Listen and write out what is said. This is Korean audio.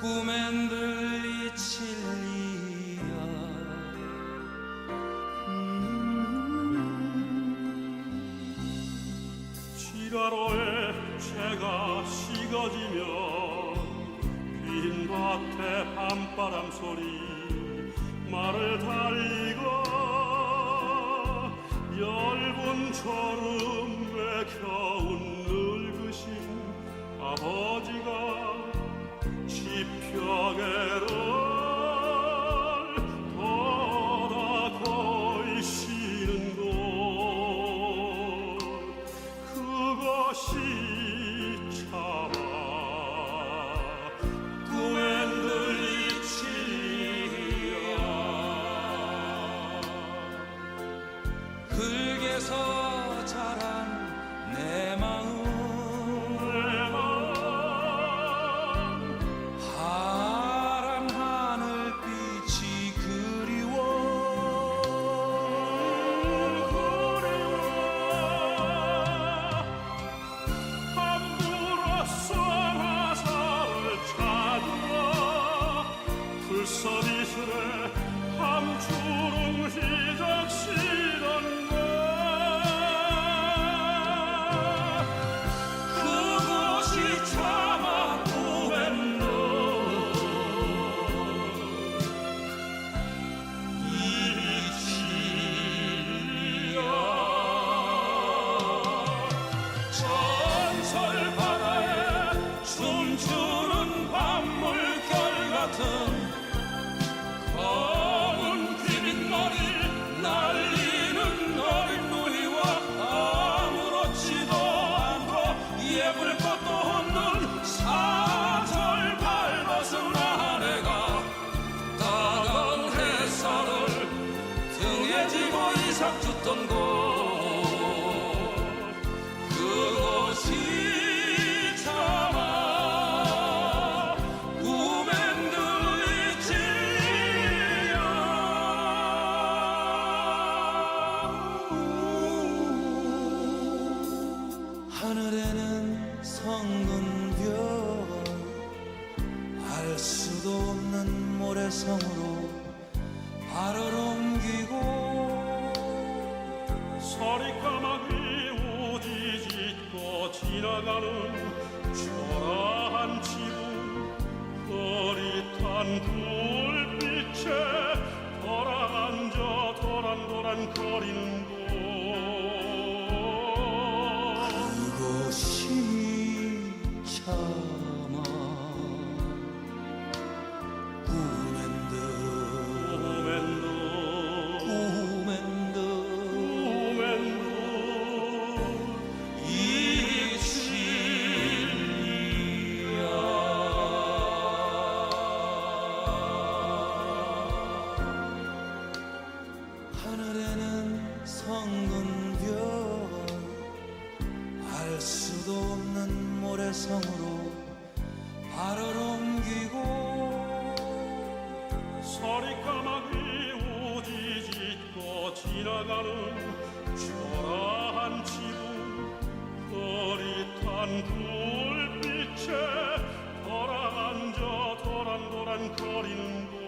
꿈엔 들리 칠 리야 지가로에 채가 식어지면 빈 밭에 밤바람 소리 말을 달리고 처럼 왜 겨운 전설 바다에 춤추는 밤물결 같은 모래성으로 발을 옮기고 서리까마귀 우지짓고 지나가는 초라한 지붕 흐릿한 불빛에 돌아앉아 도란도란 거리는 모래성으로 발을 옮기고 서리까마귀 우지짓고 지나가는 초라한 지붕 흐릿한 불빛에 돌아앉아 도란도란 거리는